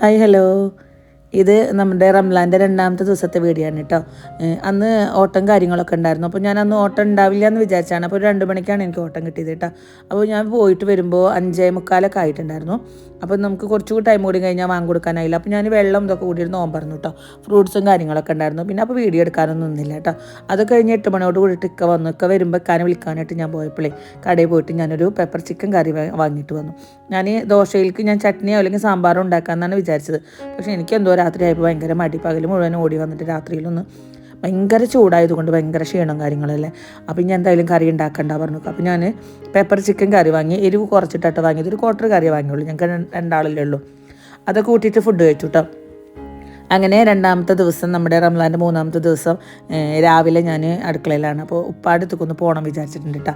Hi hello ഇത് നമ്മുടെ റംലാന്റെ രണ്ടാമത്തെ ദിവസത്തെ വീഡിയോ ആണ് കേട്ടോ അന്ന് ഓട്ടം കാര്യങ്ങളൊക്കെ ഉണ്ടായിരുന്നു. അപ്പോൾ ഞാൻ അന്ന് ഓട്ടം ഉണ്ടാവില്ല എന്ന് വിചാരിച്ചാണ്. അപ്പോൾ ഒരു രണ്ട് മണിക്കാണ് എനിക്ക് ഓട്ടം കിട്ടിയത് കേട്ടോ. അപ്പോൾ ഞാൻ പോയിട്ട് വരുമ്പോൾ അഞ്ചേ മുക്കാലൊക്കെ ആയിട്ടുണ്ടായിരുന്നു. അപ്പോൾ നമുക്ക് കുറച്ചുകൂടി ടൈം കൂടി കഴിഞ്ഞാൽ വാങ്ങി കൊടുക്കാനായില്ല. അപ്പോൾ ഞാൻ വെള്ളം ഇതൊക്കെ കൂടി ഒരു പറഞ്ഞു കേട്ടോ. ഫ്രൂട്ട്സും കാര്യങ്ങളൊക്കെ ഉണ്ടായിരുന്നു. പിന്നെ അപ്പോൾ വീഡിയോ എടുക്കാനൊന്നും നിന്നില്ല കേട്ടോ. അത് കഴിഞ്ഞ് എട്ട് മണിയോട് കൂടിയിട്ട് ഇക്ക വന്നു. ഇക്ക വരുമ്പോൾ വിളിക്കാനായിട്ട് ഞാൻ പോയപ്പോഴേ കടയിൽ പോയിട്ട് ഞാനൊരു പെപ്പർ ചിക്കൻ കറി വാങ്ങിയിട്ട് വന്നു. ഞാൻ ദോശയിലേക്ക് ഞാൻ ചട്നിയോ അല്ലെങ്കിൽ സാമ്പാറോ ഉണ്ടാക്കാമെന്നാണ് വിചാരിച്ചത്. പക്ഷേ എനിക്ക് എന്തോ രാത്രി ആയപ്പോൾ ഭയങ്കര മടി. മുഴുവൻ ഓടി വന്നിട്ട് രാത്രിയിലൊന്ന് ഭയങ്കര ചൂടായതുകൊണ്ട് ഭയങ്കര ക്ഷീണം കാര്യങ്ങളല്ലേ. അപ്പം ഞാൻ എന്തായാലും കറി ഉണ്ടാക്കണ്ട പറഞ്ഞു. അപ്പം ഞാൻ പെപ്പർ ചിക്കൻ കറി വാങ്ങി എരിവ് കുറച്ചിട്ടാട്ടോ വാങ്ങിയത്. ഒരു ക്വാർട്ടർ കറി വാങ്ങിയുള്ളൂ. ഞങ്ങൾക്ക് രണ്ട് രണ്ടാളല്ലേ ഉള്ളൂ. അതൊക്കെ കൂട്ടിയിട്ട് ഫുഡ് കഴിച്ചു കേട്ടോ അങ്ങനെ രണ്ടാമത്തെ ദിവസം നമ്മുടെ റംലാന്റെ മൂന്നാമത്തെ ദിവസം രാവിലെ ഞാൻ അടുക്കളയിലാണ്. അപ്പോൾ ഉപ്പാടത്തേക്ക് ഒന്ന് പോകണം വിചാരിച്ചിട്ടുണ്ട് കേട്ടോ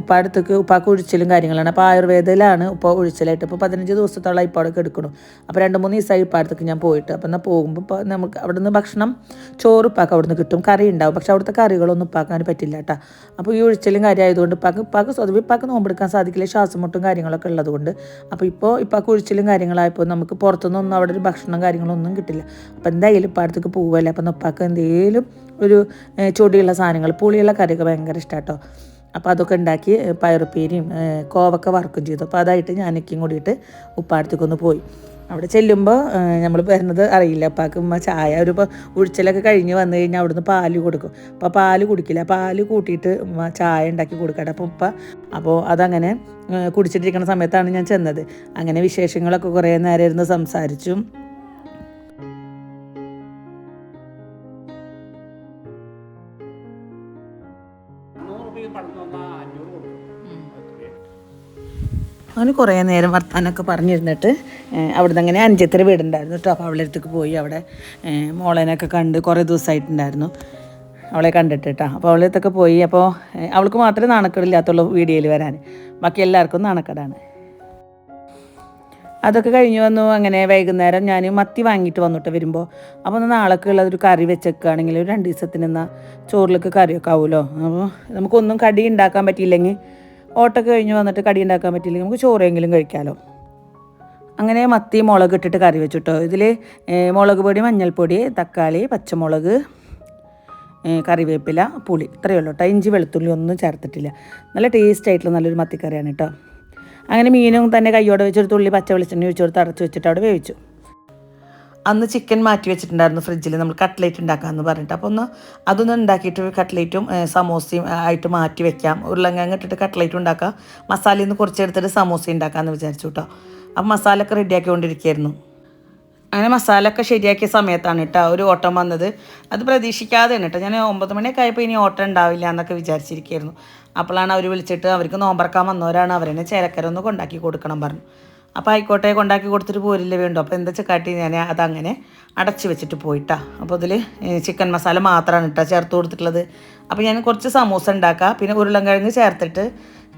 ഉപ്പാടത്തേക്ക് ഉപ്പാക്ക് ഒഴിച്ചിലും കാര്യങ്ങളാണ്. അപ്പോൾ ആയുർവേദയിലാണ് ഉപ്പ ഒഴിച്ചിലായിട്ട്. ഇപ്പോൾ പതിനഞ്ച് ദിവസത്തോളം ഇപ്പാടൊക്കെ എടുക്കണം അപ്പോൾ രണ്ട് മൂന്ന് ദിവസമായി ഇപ്പാടത്തേക്ക് ഞാൻ പോയിട്ട്. അപ്പോൾ എന്നാൽ പോകുമ്പോൾ ഇപ്പോൾ നമുക്ക് അവിടെ നിന്ന് ഭക്ഷണം ചോറ് ഉപ്പാക്ക് അവിടെ നിന്ന് കിട്ടും. കറി ഉണ്ടാവും. പക്ഷേ അവിടുത്തെ കറികളൊന്നും ഉപ്പാക്കാൻ പറ്റില്ല കേട്ടോ അപ്പോൾ ഈ ഒഴിച്ചിലും കാര്യം ആയതുകൊണ്ട് ഉപ്പാക്ക് ഉപ്പാക്ക് സ്വതവേ ഉപ്പാക്ക് നോമ്പെടുക്കാൻ സാധിക്കില്ല. ശ്വാസം മുട്ടും കാര്യങ്ങളൊക്കെ ഉള്ളതുകൊണ്ട്. അപ്പോൾ ഇപ്പോൾ ഇപ്പാക്ക് ഒഴിച്ചിലും കാര്യങ്ങളായപ്പോൾ നമുക്ക് പുറത്തുനിന്നൊന്നും അവിടെ ഒരു ഭക്ഷണം കാര്യങ്ങളൊന്നും കിട്ടില്ല. അപ്പോൾ എന്തായാലും ഇപ്പോൾ അടുത്തേക്ക് പോവല്ലേ? അപ്പം ഉപ്പാക്ക് എന്തെങ്കിലും ഒരു ചൊടിയുള്ള സാധനങ്ങൾ പുളിയുള്ള കറിയൊക്കെ ഭയങ്കര ഇഷ്ടമാട്ടോ അപ്പോൾ അതൊക്കെ ഉണ്ടാക്കി പയറുപ്പേരിയും കോവൊക്കെ വറുക്കും ചെയ്തു. അപ്പോൾ അതായിട്ട് ഞാനൊക്കെയും കൂടിയിട്ട് ഉപ്പാടത്തേക്കൊന്ന് പോയി. അവിടെ ചെല്ലുമ്പോൾ നമ്മൾ വരുന്നത് അറിയില്ല. അപ്പാക്ക് ഉമ്മ ചായ ഒരു ഉഴിച്ചിലൊക്കെ കഴിഞ്ഞ് വന്നു കഴിഞ്ഞാൽ അവിടുന്ന് പാൽ കൊടുക്കും. അപ്പോൾ പാൽ കുടിക്കില്ല. പാൽ കൂട്ടിയിട്ട് ചായ ഉണ്ടാക്കി കൊടുക്കട്ടെ. അപ്പോൾ ഉപ്പ അപ്പോൾ അതങ്ങനെ കുടിച്ചിട്ടിരിക്കുന്ന സമയത്താണ് ഞാൻ ചെന്നത്. അങ്ങനെ വിശേഷങ്ങളൊക്കെ കുറേ നേരം ഇരുന്ന് സംസാരിച്ചു അവന് കുറേ നേരം വർത്താനൊക്കെ പറഞ്ഞിരുന്നിട്ട് അവിടുന്ന് അങ്ങനെ അഞ്ചത്ര വീടുണ്ടായിരുന്നു കേട്ടോ അപ്പോൾ അവളെ അടുത്തേക്ക് പോയി അവിടെ മോളേനൊക്കെ കണ്ട് കുറേ ദിവസമായിട്ടുണ്ടായിരുന്നു അവളെ കണ്ടിട്ട് കേട്ടോ അപ്പോൾ അവളെ അടുത്തൊക്കെ പോയി. അപ്പോൾ അവൾക്ക് മാത്രമേ നാണക്കേടില്ലാത്തുള്ളൂ വീഡിയോയിൽ വരാൻ. ബാക്കി എല്ലാവർക്കും നാണക്കേടാണ്. അതൊക്കെ കഴിഞ്ഞ് വന്നു. അങ്ങനെ വൈകുന്നേരം ഞാൻ മത്തി വാങ്ങിയിട്ട് വന്നിട്ട് വരുമ്പോൾ അപ്പോൾ ഒന്ന് നാളേക്ക് ഉള്ളതൊരു ഒരു കറി വെച്ചേക്കുകയാണെങ്കിൽ ഒരു രണ്ട് ദിവസത്തിന് എന്നാൽ ചോറിലേക്ക് കറിയൊക്കെ ആവുമല്ലോ അപ്പോൾ നമുക്കൊന്നും കടി ഉണ്ടാക്കാൻ പറ്റിയില്ലെങ്കിൽ ഓട്ടൊക്കെ കഴിഞ്ഞ് വന്നിട്ട് കടി ഉണ്ടാക്കാൻ പറ്റിയില്ലെങ്കിൽ നമുക്ക് ചോറെങ്കിലും കഴിക്കാമല്ലോ അങ്ങനെ മത്തി മുളക് ഇട്ടിട്ട് കറി വെച്ചിട്ടോ. ഇതിൽ മുളക് പൊടി മഞ്ഞൾപ്പൊടി തക്കാളി പച്ചമുളക് കറിവേപ്പില പുളി. ഇത്രയേ ഉള്ളൂ കേട്ടോ ഇഞ്ചി വെളുത്തുള്ളി ഒന്നും ചേർത്തിട്ടില്ല. നല്ല ടേസ്റ്റ് ആയിട്ടുള്ള നല്ലൊരു മത്തിക്കറിയാണ് കേട്ടോ അങ്ങനെ മീനും തന്നെ കയ്യോടെ വെച്ചൊരു തുള്ളി പച്ച വെളിച്ചെണ്ണ ഒഴിച്ച് കൊടുത്ത് അടച്ച് വെച്ചിട്ട് അവിടെ വേവിച്ചു. അന്ന് ചിക്കൻ മാറ്റി വെച്ചിട്ടുണ്ടായിരുന്നു ഫ്രിഡ്ജിൽ നമ്മൾ കട്ട്ലേറ്റ് ഉണ്ടാക്കാമെന്ന് പറഞ്ഞിട്ട്. അപ്പോൾ ഒന്ന് അതൊന്ന് ഉണ്ടാക്കിയിട്ട് കട്ട്ലേറ്റും സമോസയും ആയിട്ട് മാറ്റി വെക്കാം. ഉരുളങ്കിഴങ്ങ് ഇട്ടിട്ട് കട്ട്ലേറ്റ് ഉണ്ടാക്കാം. മസാലയിൽ നിന്ന് കുറച്ചെടുത്തിട്ട് സമോസ ഉണ്ടാക്കാമെന്ന് വിചാരിച്ചു കേട്ടോ അപ്പം മസാലയൊക്കെ റെഡിയാക്കി റെഡിയാക്കിക്കൊണ്ടിരിക്കുകയായിരുന്നു അങ്ങനെ മസാല ഒക്കെ ശരിയാക്കിയ സമയത്താണ് കേട്ടോ ഒരു ഓട്ടം വന്നത്. അത് പ്രതീക്ഷിക്കാതെയാണ് കേട്ടോ. ഞാൻ ഒമ്പത് മണിയൊക്കെ ആയപ്പോൾ ഇനി ഓട്ടം ഉണ്ടാവില്ല എന്നൊക്കെ വിചാരിച്ചിരിക്കുകയായിരുന്നു അപ്പോഴാണ് അവർ വിളിച്ചിട്ട് അവർക്ക് നോമ്പറക്കാൻ വന്നവരാണ് അവരെന്നെ ചേലക്കര ഒന്ന് കൊണ്ടാക്കി കൊടുക്കണം പറഞ്ഞു. അപ്പോൾ ആയിക്കോട്ടെ കൊണ്ടാക്കി കൊടുത്തിട്ട് പോരില്ല വേണ്ടു. അപ്പോൾ എന്താ വെച്ചാൽ ഞാൻ അതങ്ങനെ അടച്ചു വെച്ചിട്ട് പോയിട്ടാ. അപ്പോൾ ഇതിൽ ചിക്കൻ മസാല മാത്രമാണ് കേട്ടോ ചേർത്ത് കൊടുത്തിട്ടുള്ളത്. അപ്പോൾ ഞാൻ കുറച്ച് സമൂസ ഉണ്ടാക്കാം. പിന്നെ ഉരുളൻകിഴങ്ങ് ചേർത്തിട്ട്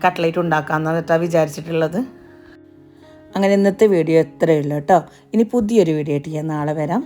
കട്ട്ലേറ്റ് ഉണ്ടാക്കാമെന്നാണ് കേട്ടോ വിചാരിച്ചിട്ടുള്ളത്. അങ്ങനെ ഇന്നത്തെ വീഡിയോ എത്രയേ ഉള്ളൂ കേട്ടോ. ഇനി പുതിയൊരു വീഡിയോ ആയിട്ട് ഞാൻ നാളെ വരാം.